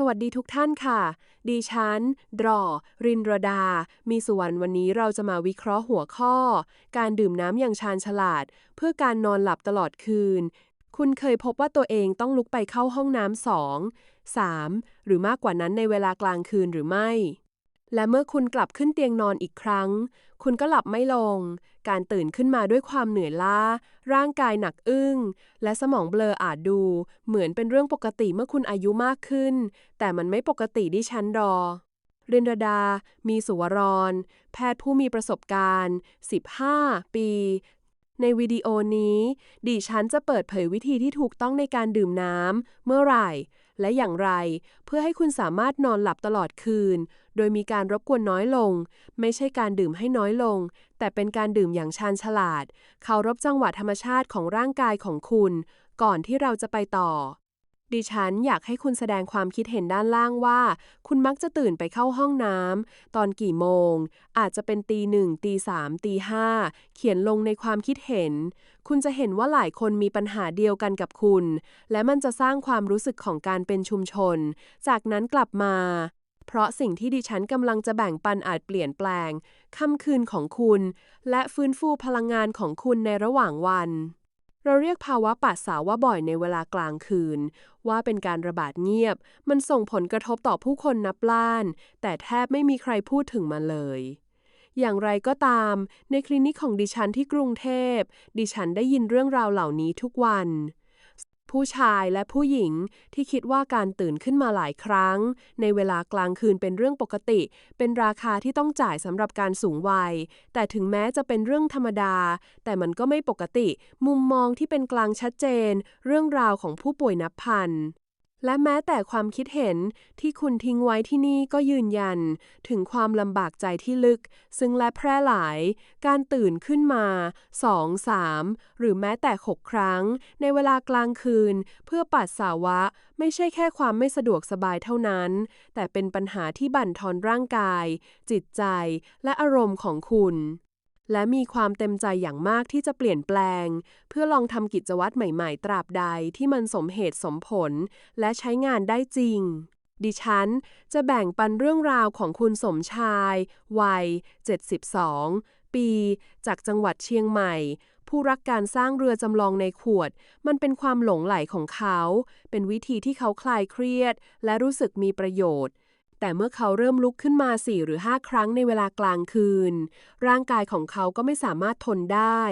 สวัสดีทุกท่านค่ะ ดีฉัน ดรอ รินรดา มีสุวรรณวันนี้เราจะมาวิเคราะห์หัวข้อ การดื่มน้ำอย่างชาญฉลาด เพื่อการนอนหลับตลอดคืน คุณเคยพบว่าตัวเองต้องลุกไปเข้าห้องน้ำสองสามหรือมากกว่านั้นในเวลากลางคืนหรือไม่ และเมื่อคุณกลับขึ้นเตียงนอนอีกครั้ง คุณก็หลับไม่ลง การตื่นขึ้นมาด้วยความเหนื่อยล้า ร่างกายหนักอึ้ง และสมองเบลออาจดู เหมือนเป็นเรื่องปกติเมื่อคุณอายุมากขึ้น แต่มันไม่ปกติดิฉันรอเรนรดา มีสุวรรณแพทย์ผู้มีประสบการณ์ 15 ปี ในวิดีโอนี้ ดิฉันจะเปิดเผยวิธีที่ถูกต้องในการดื่มน้ำ เมื่อไหร่ และอย่างไร เพื่อให้คุณสามารถนอนหลับตลอดคืน โดยมีการรบกวนน้อยลง ไม่ใช่การดื่มให้น้อยลง แต่เป็นการดื่มอย่างชาญฉลาด เคารพจังหวะธรรมชาติของร่างกายของคุณ ก่อนที่เราจะไปต่อ ดิฉันอยากให้คุณแสดงความคิดเห็นด้านล่างว่า คุณมักจะตื่นไปเข้าห้องน้ำตอนกี่โมง อาจจะเป็นตีหนึ่งตีสามตีห้าเขียนลงในความคิดเห็น คุณจะเห็นว่าหลายคนมีปัญหาเดียวกันกับคุณ และมันจะสร้างความรู้สึกของการเป็นชุมชน จากนั้นกลับมา เพราะสิ่งที่ดิฉันกำลังจะแบ่งปันอาจเปลี่ยนแปลงค่ำคืนของคุณ และฟื้นฟูพลังงานของคุณในระหว่างวัน เราเรียกภาวะปัสสาวะบ่อยในเวลากลางคืน ว่าเป็นการระบาดเงียบ มันส่งผลกระทบต่อผู้คนนับล้าน แต่แทบไม่มีใครพูดถึงมันเลยอย่างไรก็ตาม ในคลินิกของดิฉันที่กรุงเทพ ดิฉันได้ยินเรื่องราวเหล่านี้ทุกวัน ผู้ชายและผู้หญิงที่คิดว่าการตื่นขึ้นมาหลายครั้ง ในเวลากลางคืนเป็นเรื่องปกติ เป็นราคาที่ต้องจ่ายสำหรับการสูงวัย แต่ถึงแม้จะเป็นเรื่องธรรมดา แต่มันก็ไม่ปกติ มุมมองที่เป็นกลางชัดเจน เรื่องราวของผู้ป่วยนับพัน และแม้แต่ความคิดเห็นที่คุณทิ้งไว้ที่นี่ก็ยืนยัน ถึงความลำบากใจที่ลึก ซึ่งและแพร่หลาย การตื่นขึ้นมา 2 3 หรือแม้แต่ 6 ครั้ง ในเวลากลางคืน เพื่อปัสสาวะ ไม่ใช่แค่ความไม่สะดวกสบายเท่านั้น แต่เป็นปัญหาที่บั่นทอนร่างกาย จิตใจ และอารมณ์ของคุณ และมีความเต็มใจอย่างมากที่จะเปลี่ยนแปลง เพื่อลองทำกิจวัตรใหม่ๆ ตราบใดที่มันสมเหตุสมผล และใช้งานได้จริง ดิฉันจะแบ่งปันเรื่องราวของคุณสมชาย วัย 72 ปี จากจังหวัดเชียงใหม่ ผู้รักการสร้างเรือจำลองในขวด มันเป็นความหลงไหลของเขา เป็นวิธีที่เขาคลายเครียด และรู้สึกมีประโยชน์ แต่เมื่อเขาเริ่มลุกขึ้นมา4หรือ5ครั้งในเวลากลางคืน ร่างกายของเขาก็ไม่สามารถทนได้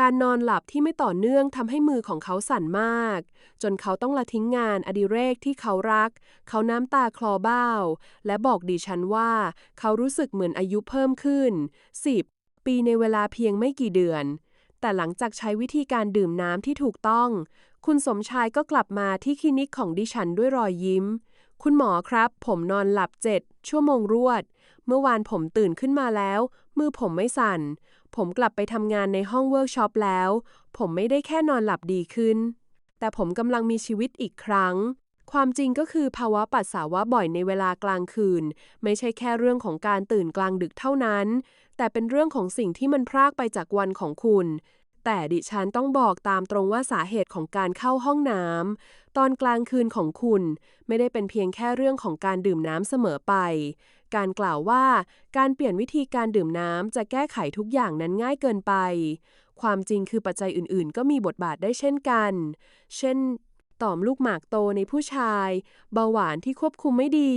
การนอนหลับที่ไม่ต่อเนื่องทำให้มือของเขาสั่นมาก จนเขาต้องละทิ้งงานอดิเรกที่เขารัก เขาน้ำตาคลอเบ้า และบอกดิฉันว่า เขารู้สึกเหมือนอายุเพิ่มขึ้น 10 ปีในเวลาเพียงไม่กี่เดือน แต่หลังจากใช้วิธีการดื่มน้ำที่ถูกต้อง คุณสมชายก็กลับมาที่คลินิกของดิฉันด้วยรอยยิ้ม คุณหมอครับ ผมนอนหลับเจ็ดชั่วโมงรวด เมื่อวานผมตื่นขึ้นมาแล้ว มือผมไม่สั่น ผมกลับไปทำงานในห้องเวิร์กช็อปแล้ว ผมไม่ได้แค่นอนหลับดีขึ้น แต่ผมกำลังมีชีวิตอีกครั้ง ความจริงก็คือภาวะปัสสาวะบ่อยในเวลากลางคืน ไม่ใช่แค่เรื่องของการตื่นกลางดึกเท่านั้น แต่เป็นเรื่องของสิ่งที่มันพรากไปจากวันของคุณแต่ดิฉันต้องบอกตามตรงว่าสาเหตุของการเข้าห้องน้ำ ตอนกลางคืนของคุณไม่ได้เป็นเพียงแค่เรื่องของการดื่มน้ำเสมอไป การกล่าวว่าการเปลี่ยนวิธีการดื่มน้ำจะแก้ไขทุกอย่างนั้นง่ายเกินไป ความจริงคือปัจจัยอื่นๆ ก็มีบทบาทได้เช่นกัน เช่นต่อมลูกหมากโตในผู้ชาย เบาหวานที่ควบคุมไม่ดี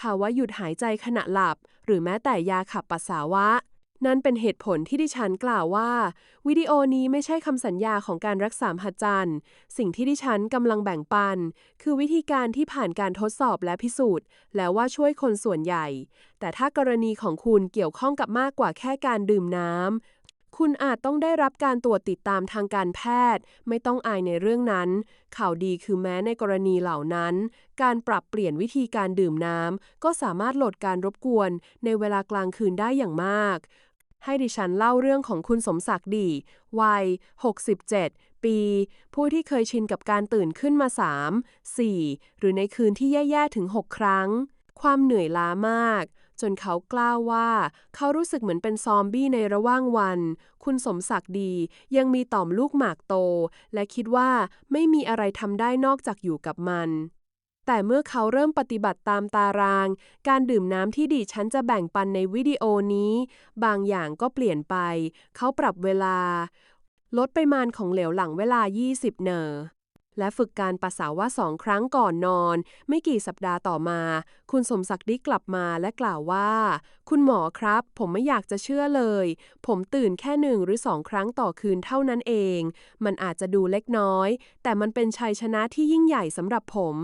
ภาวะหยุดหายใจขณะหลับ หรือแม้แต่ยาขับปัสสาวะ นั่นเป็นเหตุผลที่ดิฉันกล่าวว่า วิดีโอนี้ไม่ใช่คำสัญญาของการรักษาหัศจรรย์สิ่งที่ดิฉันกำลังแบ่งปัน คือวิธีการที่ผ่านการทดสอบและพิสูจน์ แล้วว่าช่วยคนส่วนใหญ่ แต่ถ้ากรณีของคุณเกี่ยวข้องกับมากกว่าแค่การดื่มน้ำคุณอาจต้องได้รับการตรวจติดตามทางการแพทย์ ไม่ต้องอายในเรื่องนั้น ข่าวดีคือแม้ในกรณีเหล่านั้น การปรับเปลี่ยนวิธีการดื่มน้ำก็สามารถลดการรบกวนในเวลากลางคืนได้อย่างมาก ให้ดิฉันเล่าเรื่องของคุณสมศักดิ์ดี วัย 67 ปี ผู้ที่เคยชินกับการตื่นขึ้นมา 3 4 หรือในคืนที่แย่ ๆ ถึง 6 ครั้ง ความเหนื่อยล้ามาก จนเขากล้าวว่า เขารู้สึกเหมือนเป็นซอมบี้ในระหว่างวัน คุณสมศักดิ์ดี ยังมีต่อมลูกหมากโต และคิดว่าไม่มีอะไรทำได้นอกจากอยู่กับมัน แต่เมื่อเขาเริ่มปฏิบัติตามตาราง การดื่มน้ำที่ดิฉันจะแบ่งปันในวิดีโอนี้ บางอย่างก็เปลี่ยนไป เขาปรับเวลา ลดปริมาณของเหลวหลังเวลา 20 เนอและฝึกการปัสสาวะสองครั้งก่อนนอน ไม่กี่สัปดาห์ต่อมา คุณสมศักดิ์ได้กลับมาและกล่าวว่า คุณหมอครับ ผมไม่อยากจะเชื่อเลย ผมตื่นแค่หนึ่งหรือสองครั้งต่อคืนเท่านั้นเอง มันอาจจะดูเล็กน้อย แต่มันเป็นชัยชนะที่ยิ่งใหญ่สำหรับผม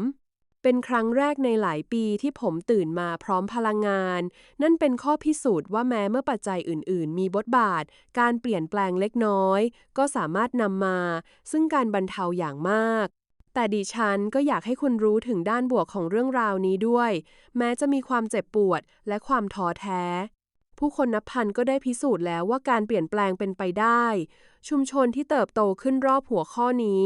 เป็นครั้งแรกในหลายปีที่ผมตื่นมาพร้อมพลังงาน นั่นเป็นข้อพิสูจน์ว่าแม้เมื่อปัจจัยอื่น ๆ มีบทบาท การเปลี่ยนแปลงเล็กน้อย ก็สามารถนำมา ซึ่งการบรรเทาอย่างมาก แต่ดิฉันก็อยากให้คุณรู้ถึงด้านบวกของเรื่องราวนี้ด้วย แม้จะมีความเจ็บปวดและความท้อแท้ ผู้คนนับพันก็ได้พิสูจน์แล้วว่าการเปลี่ยนแปลงเป็นไปได้ ชุมชนที่เติบโตขึ้นรอบหัวข้อนี้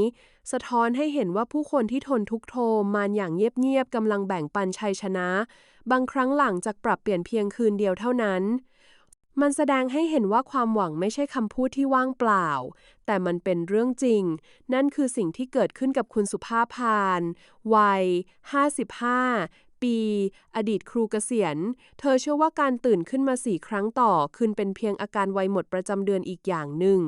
สะท้อนให้เห็นว่าผู้คนที่ทนทุกโทมมานอย่างเงียบๆกำลังแบ่งปันชัยชนะ บางครั้งหลังจากปรับเปลี่ยนเพียงคืนเดียวเท่านั้น มันแสดงให้เห็นว่าความหวังไม่ใช่คำพูดที่ว่างเปล่า แต่มันเป็นเรื่องจริง นั่นคือสิ่งที่เกิดขึ้นกับคุณสุภาพานวัย 55ปี อดีตครูเกษียณ เธอเชื่อว่าการตื่นขึ้นมาสี่ครั้งต่อ คืนเป็นเพียงอาการวัยหมดประจำเดือนอีกอย่างหนึ่ง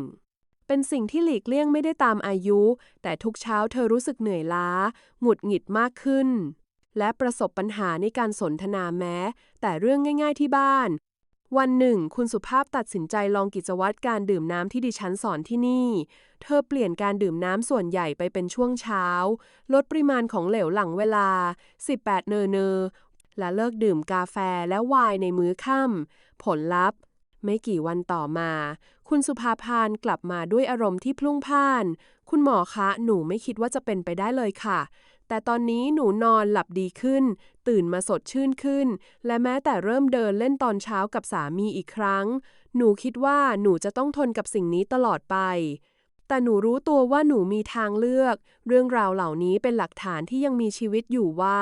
เป็นสิ่งที่หลีกเลี่ยงไม่ได้ตามอายุ แต่ทุกเช้าเธอรู้สึกเหนื่อยล้า หงุดหงิดมากขึ้น และประสบปัญหาในการสนทนาแม้ แต่เรื่องง่าย ๆที่บ้าน วันหนึ่ง คุณสุภาพตัดสินใจลองกิจวัตรการดื่มน้ำที่ดิฉันสอนที่นี่ เธอเปลี่ยนการดื่มน้ำส่วนใหญ่ไปเป็นช่วงเช้า ลดปริมาณของเหลวหลังเวลา 18 เนอเนอและเลิกดื่มกาแฟและไวน์ในมื้อค่ำผลลัพธ์ ไม่กี่วันต่อมา คุณสุภาพานกลับมาด้วยอารมณ์ที่พลุ่งพล่าน คุณหมอคะ หนูไม่คิดว่าจะเป็นไปได้เลยค่ะ แต่ตอนนี้หนูนอนหลับดีขึ้น ตื่นมาสดชื่นขึ้น และแม้แต่เริ่มเดินเล่นตอนเช้ากับสามีอีกครั้ง หนูคิดว่าหนูจะต้องทนกับสิ่งนี้ตลอดไป แต่หนูรู้ตัวว่าหนูมีทางเลือก เรื่องราวเหล่านี้เป็นหลักฐานที่ยังมีชีวิตอยู่ว่า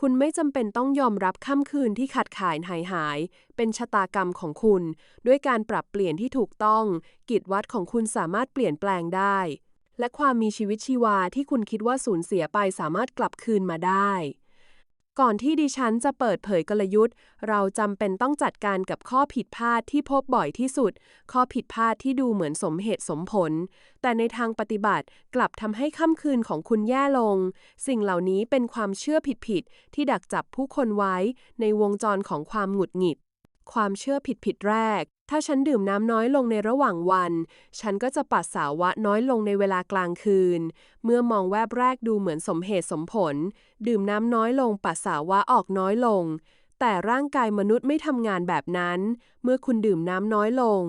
คุณไม่จำเป็นต้องยอมรับค่ำคืนที่ขัดขายหายหาย เป็นชะตากรรมของคุณ ด้วยการปรับเปลี่ยนที่ถูกต้อง กิจวัตรของคุณสามารถเปลี่ยนแปลงได้ และความมีชีวิตชีวาที่คุณคิดว่าสูญเสียไปสามารถกลับคืนมาได้ ก่อนที่ดิฉันจะเปิดเผยกลยุทธ์ เราจำเป็นต้องจัดการกับข้อผิดพลาดที่พบบ่อยที่สุด ข้อผิดพลาดที่ดูเหมือนสมเหตุสมผล แต่ในทางปฏิบัติกลับทำให้ค่ำคืนของคุณแย่ลง สิ่งเหล่านี้เป็นความเชื่อผิดๆที่ดักจับผู้คนไว้ในวงจรของความหงุดหงิด ความเชื่อผิดๆแรก ถ้าฉันดื่มน้ำน้อยลงในระหว่างวัน ฉันก็จะปัสสาวะน้อยลงในเวลากลางคืน เมื่อมองแวบแรกดูเหมือนสมเหตุสมผล ดื่มน้ำน้อยลงปัสสาวะออกน้อยลง แต่ร่างกายมนุษย์ไม่ทำงานแบบนั้น เมื่อคุณดื่มน้ำน้อยลง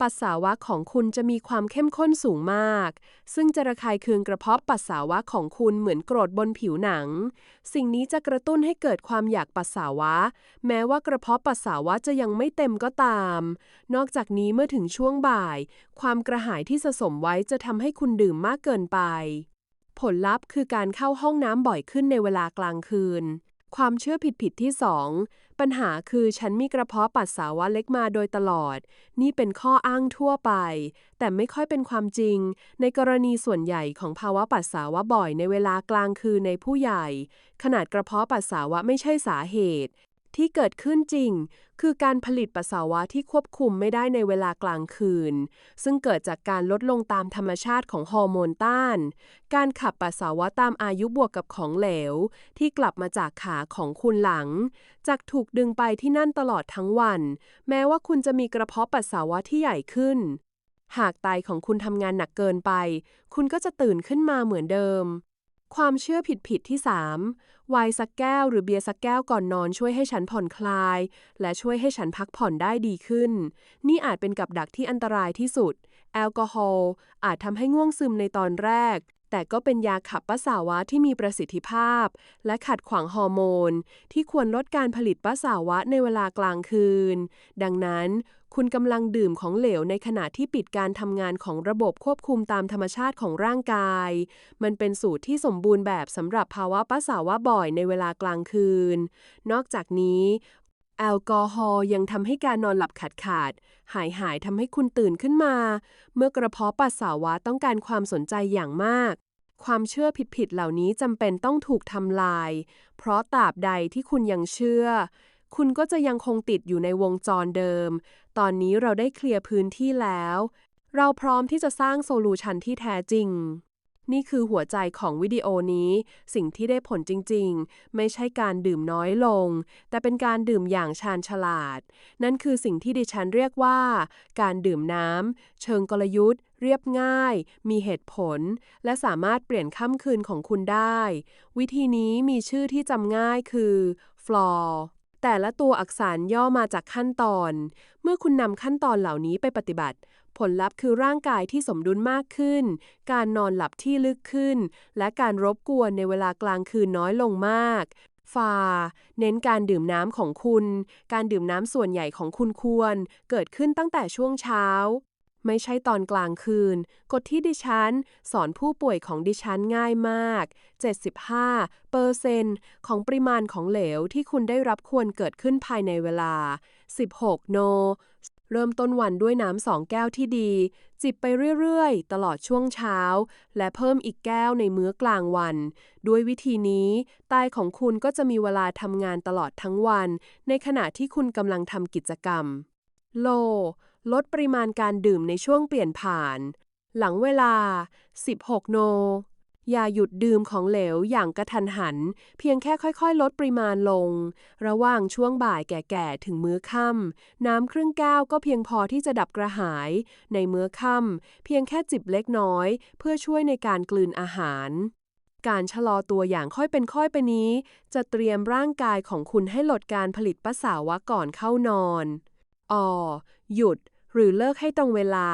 ปัสสาวะของคุณจะมีความเข้มข้นสูงมาก ซึ่งจะระคายเคืองกระเพาะปัสสาวะของคุณเหมือนกรดบนผิวหนัง สิ่งนี้จะกระตุ้นให้เกิดความอยากปัสสาวะ แม้ว่ากระเพาะปัสสาวะจะยังไม่เต็มก็ตาม นอกจากนี้เมื่อถึงช่วงบ่าย ความกระหายที่สะสมไว้จะทำให้คุณดื่มมากเกินไป ผลลัพธ์คือการเข้าห้องน้ำบ่อยขึ้นในเวลากลางคืน ความเชื่อผิดๆที่ 2 ปัญหาคือฉันมีกระเพาะปัสสาวะเล็กมาโดยตลอด นี่เป็นข้ออ้างทั่วไป แต่ไม่ค่อยเป็นความจริง ในกรณีส่วนใหญ่ของภาวะปัสสาวะบ่อยในเวลากลางคืนในผู้ใหญ่ ขนาดกระเพาะปัสสาวะไม่ใช่สาเหตุ ที่เกิดขึ้นจริง คือการผลิตปัสสาวะที่ควบคุมไม่ได้ในเวลากลางคืน ซึ่งเกิดจากการลดลงตามธรรมชาติของฮอร์โมนต้าน การขับปัสสาวะตามอายุบวกกับของเหลว ที่กลับมาจากขาของคุณหลัง จากถูกดึงไปที่นั่นตลอดทั้งวัน แม้ว่าคุณจะมีกระเพาะปัสสาวะที่ใหญ่ขึ้น หากไตของคุณทำงานหนักเกินไป คุณก็จะตื่นขึ้นมาเหมือนเดิม ความเชื่อผิดๆที่3ไวน์สักแก้วหรือเบียร์สักแก้วก่อนนอนช่วยให้ฉันผ่อนคลาย และช่วยให้ฉันพักผ่อนได้ดีขึ้น นี่อาจเป็นกับดักที่อันตรายที่สุด แอลกอฮอล์อาจทำให้ง่วงซึมในตอนแรก แต่ก็เป็นยาขับปัสสาวะที่มีประสิทธิภาพ และขัดขวางฮอร์โมน ที่ควรลดการผลิตปัสสาวะในเวลากลางคืน ดังนั้น คุณกำลังดื่มของเหลวในขณะที่ปิดการทำงานของระบบควบคุมตามธรรมชาติของร่างกาย มันเป็นสูตรที่สมบูรณ์แบบสำหรับภาวะปัสสาวะบ่อยในเวลากลางคืน นอกจากนี้ แอลกอฮอล์ยังทำให้การนอนหลับขาดขาด หายหายทำให้คุณตื่นขึ้นมา เมื่อกระเพาะปัสสาวะต้องการความสนใจอย่างมาก ความเชื่อผิดๆเหล่านี้จำเป็นต้องถูกทำลาย เพราะตราบใดที่คุณยังเชื่อ คุณก็จะยังคงติดอยู่ในวงจรเดิม ตอนนี้เราได้เคลียร์พื้นที่แล้ว เราพร้อมที่จะสร้างโซลูชันที่แท้จริง นี่คือหัวใจของวิดีโอนี้ สิ่งที่ได้ผลจริงๆ ไม่ใช่การดื่มน้อยลง แต่เป็นการดื่มอย่างชาญฉลาด นั่นคือสิ่งที่ดิฉันเรียกว่า การดื่มน้ำเชิงกลยุทธ์เรียบง่าย มีเหตุผล และสามารถเปลี่ยนค่ำคืนของคุณได้ วิธีนี้มีชื่อที่จำง่ายคือ floor แต่ละตัวอักษรย่อมาจากขั้นตอน เมื่อคุณนำขั้นตอนเหล่านี้ไปปฏิบัติ ผลลัพธ์คือร่างกายที่สมดุลมากขึ้น การนอนหลับที่ลึกขึ้น และการรบกวนในเวลากลางคืนน้อยลงมากฟาเน้นการดื่มน้ำของคุณ การดื่มน้ำส่วนใหญ่ของคุณควร เกิดขึ้นตั้งแต่ช่วงเช้า ไม่ใช่ตอนกลางคืน กฎที่ดิฉัน สอนผู้ป่วยของดิฉันง่ายมาก 75เปอร์เซนต์ของปริมาณของเหลวที่คุณได้รับควรเกิดขึ้นภายในเวลา 16 โน เริ่มต้นวันด้วยน้ำสองแก้วที่ดี จิบไปเรื่อยๆ ตลอดช่วงเช้า และเพิ่มอีกแก้วในมื้อกลางวัน ด้วยวิธีนี้ไตของคุณก็จะมีเวลาทำงานตลอดทั้งวัน ในขณะที่คุณกำลังทำกิจกรรม โล ลดปริมาณการดื่มในช่วงเปลี่ยนผ่าน หลังเวลา 16 โน อย่าหยุดดื่มของเหลวอย่างกระทันหัน เพียงแค่ค่อยๆ ลดปริมาณลง ระหว่างช่วงบ่ายแก่ๆ ถึงมื้อค่ำน้ำครึ่งแก้วก็เพียงพอที่จะดับกระหาย ในมื้อค่ำเพียงแค่จิบเล็กน้อย เพื่อช่วยในการกลืนอาหาร การชะลอตัวอย่างค่อยเป็นค่อยไปนี้ จะเตรียมร่างกายของคุณให้ลดการผลิตปัสสาวะก่อนเข้านอนอหยุด หรือเลิกให้ตรงเวลา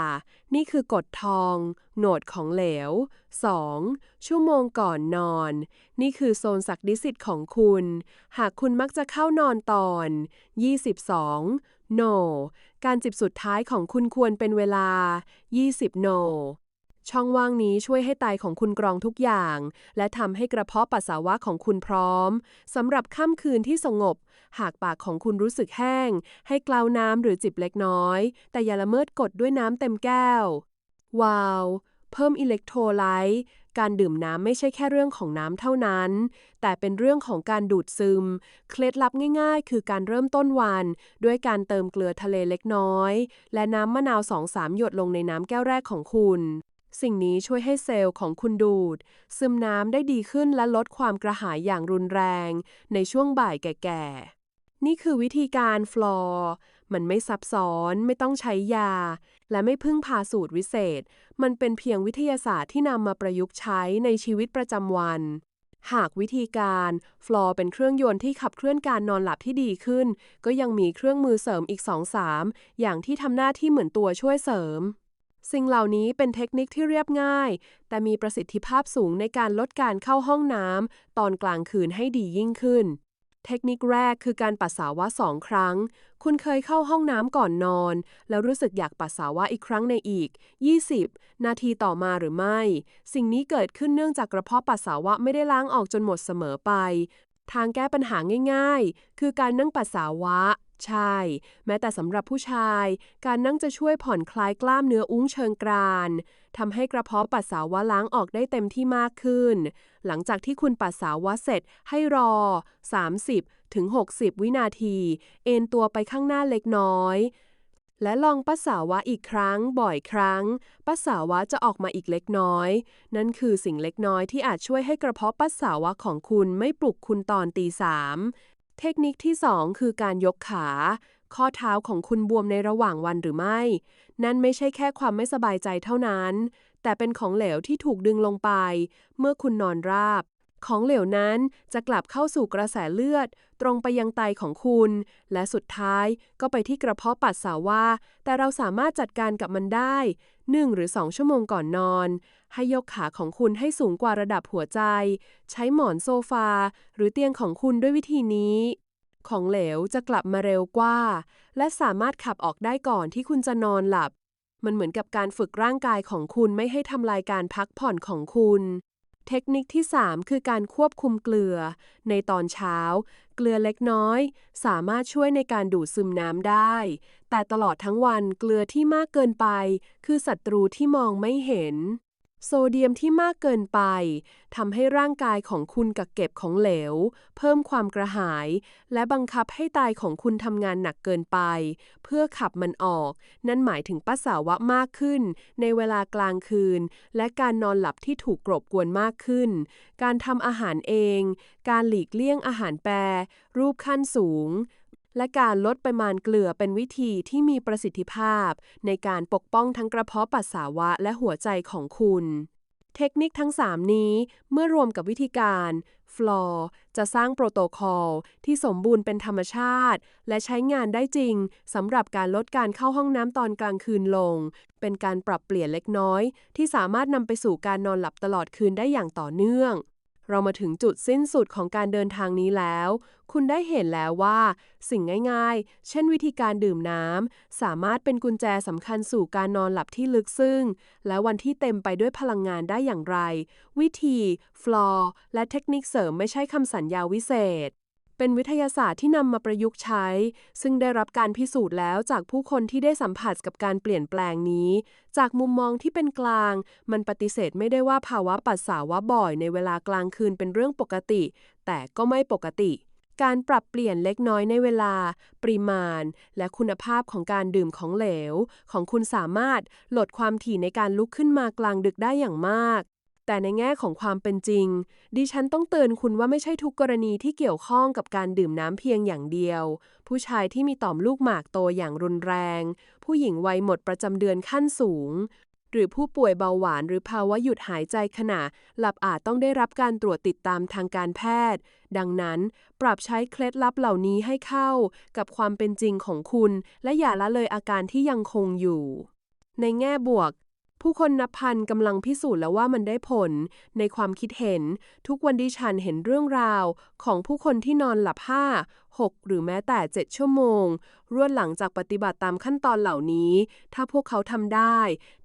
นี่คือกฎทอง โหนดของเหลว 2. ชั่วโมงก่อนนอน นี่คือโซนศักดิสิทธิ์ของคุณ หากคุณมักจะเข้านอนตอน 22 no การจิบสุดท้ายของคุณควรเป็นเวลา 20 no ช่องว่างนี้ช่วยให้ไตของคุณกรองทุกอย่าง และทำให้กระเพาะปัสสาวะของคุณพร้อมสำหรับค่ำคืนที่สงบ หากปากของคุณรู้สึกแห้ง ให้กลาวน้ำหรือจิบเล็กน้อย แต่อย่าละเมิดกฎด้วยน้ำเต็มแก้ว วาว เพิ่มอิเล็กโทรไลต์การดื่มน้ำไม่ใช่แค่เรื่องของน้ำเท่านั้น แต่เป็นเรื่องของการดูดซึม เคล็ดลับง่าย ๆ คือการเริ่มต้นวัน ด้วยการเติมเกลือทะเลเล็กน้อย และน้ำมะนาว2-3หยดลงในน้ำแก้วแรกของคุณ สิ่งนี้ช่วยให้เซลล์ของคุณดูด ซึมน้ำได้ดีขึ้นและลดความกระหายอย่างรุนแรง ในช่วงบ่ายแก่ๆ นี่คือวิธีการฟลอร์มันไม่ซับซ้อนไม่ต้องใช้ยา และไม่พึ่งพาสูตรวิเศษ มันเป็นเพียงวิทยาศาสตร์ที่นำมาประยุกต์ใช้ในชีวิตประจำวัน หากวิธีการฟลอร์เป็นเครื่องยนต์ที่ขับเคลื่อนการนอนหลับที่ดีขึ้น ก็ยังมีเครื่องมือเสริมอีก2-3อย่างที่ทำหน้าที่เหมือนตัวช่วยเสริม สิ่งเหล่านี้เป็นเทคนิคที่เรียบง่าย แต่มีประสิทธิภาพสูงในการลดการเข้าห้องน้ำตอนกลางคืนให้ดียิ่งขึ้น เทคนิคแรกคือการปัสสาวะสองครั้ง คุณเคยเข้าห้องน้ำก่อนนอน แล้วรู้สึกอยากปัสสาวะอีกครั้งในอีก 20 นาทีต่อมาหรือไม่ สิ่งนี้เกิดขึ้นเนื่องจากกระเพาะปัสสาวะไม่ได้ล้างออกจนหมดเสมอไป ทางแก้ปัญหาง่าย ๆ คือการนั่งปัสสาวะ ใช่ แม้แต่สำหรับผู้ชาย การนั่งจะช่วยผ่อนคลายกล้ามเนื้ออุ้งเชิงกรานทำให้กระเพาะปัสสาวะล้างออกได้เต็มที่มากขึ้น หลังจากที่คุณปัสสาวะเสร็จให้รอ 30 ถึง 60 วินาที เอนตัวไปข้างหน้าเล็กน้อย และลองปัสสาวะอีกครั้ง บ่อยครั้ง ปัสสาวะจะออกมาอีกเล็กน้อย นั่นคือสิ่งเล็กน้อยที่อาจช่วยให้กระเพาะปัสสาวะของคุณไม่ปลุกคุณตอนตีสาม เทคนิคที่ 2 คือการยกขา ข้อเท้าของคุณบวมในระหว่างวันหรือไม่ นั่นไม่ใช่แค่ความไม่สบายใจเท่านั้น แต่เป็นของเหลวที่ถูกดึงลงไป เมื่อคุณนอนราบ ของเหลวนั้นจะกลับเข้าสู่กระแสเลือด ตรงไปยังไตของคุณ และสุดท้ายก็ไปที่กระเพาะปัสสาวะ แต่เราสามารถจัดการกับมันได้ 1 หรือ 2 ชั่วโมงก่อนนอน ให้ยกขาของคุณให้สูงกว่าระดับหัวใจ ใช้หมอนโซฟา หรือเตียงของคุณด้วยวิธีนี้ ของเหลวจะกลับมาเร็วกว่า และสามารถขับออกได้ก่อนที่คุณจะนอนหลับ มันเหมือนกับการฝึกร่างกายของคุณไม่ให้ทำลายการพักผ่อนของคุณ เทคนิคที่ 3 คือการควบคุมเกลือ ในตอนเช้า เกลือเล็กน้อย สามารถช่วยในการดูดซึมน้ำได้ แต่ตลอดทั้งวันเกลือที่มากเกินไป คือศัตรูที่มองไม่เห็น โซเดียมที่มากเกินไปทำให้ร่างกายของคุณกักเก็บของเหลว เพิ่มความกระหาย และบังคับให้ไตของคุณทำงานหนักเกินไป เพื่อขับมันออก นั่นหมายถึงปัสสาวะมากขึ้น ในเวลากลางคืน และการนอนหลับที่ถูกกรบกวนมากขึ้น การทำอาหารเอง การหลีกเลี่ยงอาหารแปรรูปขั้นสูง และการลดปริมาณเกลือเป็นวิธีที่มีประสิทธิภาพ ในการปกป้องทั้งกระเพาะปัสสาวะและหัวใจของคุณ เทคนิคทั้ง 3 นี้เมื่อรวมกับวิธีการฟลอร์จะสร้างโปรโตคอลที่สมบูรณ์เป็นธรรมชาติ และใช้งานได้จริงสำหรับการลดการเข้าห้องน้ำตอนกลางคืนลง เป็นการปรับเปลี่ยนเล็กน้อย ที่สามารถนำไปสู่การนอนหลับตลอดคืนได้อย่างต่อเนื่อง เรามาถึงจุดสิ้นสุดของการเดินทางนี้แล้ว คุณได้เห็นแล้วว่า สิ่งง่ายๆ เช่นวิธีการดื่มน้ำ สามารถเป็นกุญแจสำคัญสู่การนอนหลับที่ลึกซึ้ง และวันที่เต็มไปด้วยพลังงานได้อย่างไร วิธี ฟลอร์ และเทคนิคเสริมไม่ใช่คำสัญญาวิเศษ เป็นวิทยาศาสตร์ที่นำมาประยุกต์ใช้ ซึ่งได้รับการพิสูจน์แล้วจากผู้คนที่ได้สัมผัสกับการเปลี่ยนแปลงนี้ จากมุมมองที่เป็นกลาง มันปฏิเสธไม่ได้ว่าภาวะปัสสาวะบ่อยในเวลากลางคืนเป็นเรื่องปกติ แต่ก็ไม่ปกติการปรับเปลี่ยนเล็กน้อยในเวลา ปริมาณ และคุณภาพของการดื่มของเหลว ของคุณสามารถลดความถี่ในการลุกขึ้นมากลางดึกได้อย่างมาก แต่ในแง่ของความเป็นจริง ดิฉันต้องเตือนคุณว่าไม่ใช่ทุกกรณีที่เกี่ยวข้องกับการดื่มน้ำเพียงอย่างเดียว ผู้ชายที่มีต่อมลูกหมากโตอย่างรุนแรง ผู้หญิงวัยหมดประจำเดือนขั้นสูง หรือผู้ป่วยเบาหวานหรือภาวะหยุดหายใจขณะ หลับอาจต้องได้รับการตรวจติดตามทางการแพทย์ ดังนั้น ปรับใช้เคล็ดลับเหล่านี้ให้เข้า กับความเป็นจริงของคุณ และอย่าละเลยอาการที่ยังคงอยู่ในแง่บวก ผู้คนนับพันกำลังพิสูจน์แล้วว่ามันได้ผล ในความคิดเห็น ทุกวันดิฉันเห็นเรื่องราว ของผู้คนที่นอนหลับ5 6หรือแม้แต่ 7 ชั่วโมง รวดหลังจากปฏิบัติตามขั้นตอนเหล่านี้ ถ้าพวกเขาทำได้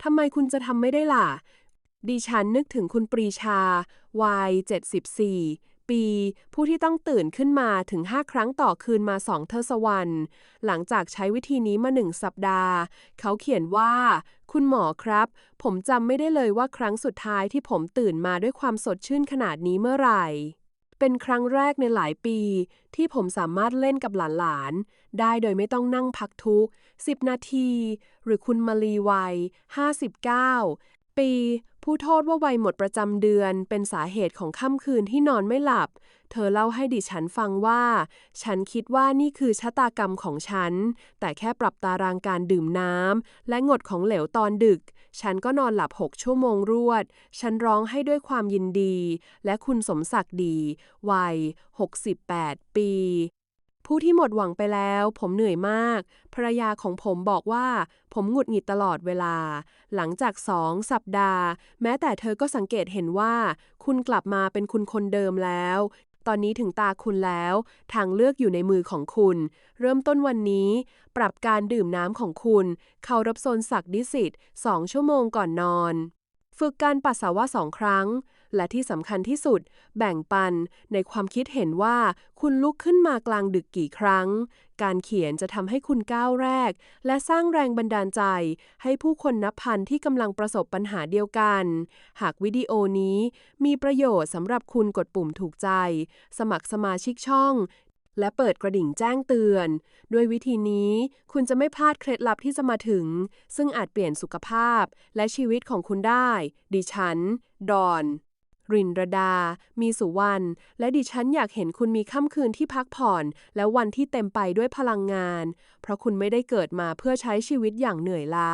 ทำไมคุณจะทำไม่ได้ล่ะ ดิฉันนึกถึงคุณปรีชาวัย74 ปี ผู้ที่ต้องตื่นขึ้นมาถึง 5 ครั้งต่อคืนมา 2 เทศวรรษ หลังจากใช้วิธีนี้มา 1 สัปดาห์ เขาเขียนว่า คุณหมอครับ ผมจำไม่ได้เลยว่าครั้งสุดท้ายที่ผมตื่นมาด้วยความสดชื่นขนาดนี้เมื่อไหร่ เป็นครั้งแรกในหลายปี ที่ผมสามารถเล่นกับหลานๆ ได้โดยไม่ต้องนั่งพักทุก 10 นาที หรือคุณมาลีวัย 59 ปี ผู้โทษว่าวัยหมดประจำเดือน เป็นสาเหตุของค่ำคืนที่นอนไม่หลับ เธอเล่าให้ดิฉันฟังว่า ฉันคิดว่านี่คือชะตากรรมของฉัน แต่แค่ปรับตารางการดื่มน้ำและงดของเหลวตอนดึก ฉันก็นอนหลับ6ชั่วโมงรวด ฉันร้องให้ด้วยความยินดี และคุณสมศักดิ์ดี วัย 68 ปี ผู้ที่หมดหวังไปแล้ว ผมเหนื่อยมาก ภรรยาของผมบอกว่า ผมหงุดหงิดตลอดเวลา หลังจากสองสัปดาห์ แม้แต่เธอก็สังเกตเห็นว่า คุณกลับมาเป็นคุณคนเดิมแล้ว ตอนนี้ถึงตาคุณแล้ว ทางเลือกอยู่ในมือของคุณ เริ่มต้นวันนี้ ปรับการดื่มน้ำของคุณ เข้ารับโซนศักดิสิทธิ์2ชั่วโมงก่อนนอน ฝึกการปัสสาวะสองครั้ง และที่สำคัญที่สุด แบ่งปัน ในความคิดเห็นว่าคุณลุกขึ้นมากลางดึกกี่ครั้ง การเขียนจะทำให้คุณก้าวแรก และสร้างแรงบันดาลใจ ให้ผู้คนนับพันที่กำลังประสบปัญหาเดียวกัน หากวิดีโอนี้ มีประโยชน์สำหรับคุณกดปุ่มถูกใจ สมัครสมาชิกช่องและเปิดกระดิ่งแจ้งเตือน ด้วยวิธีนี้คุณจะไม่พลาดเคล็ดลับที่จะมาถึง ซึ่งอาจเปลี่ยนสุขภาพและชีวิตของคุณได้ ดิฉัน ดอน รินรดา มีสุวรรณ และดิฉันอยากเห็นคุณมีค่ำคืนที่พักผ่อน และวันที่เต็มไปด้วยพลังงาน เพราะคุณไม่ได้เกิดมาเพื่อใช้ชีวิตอย่างเหนื่อยล้า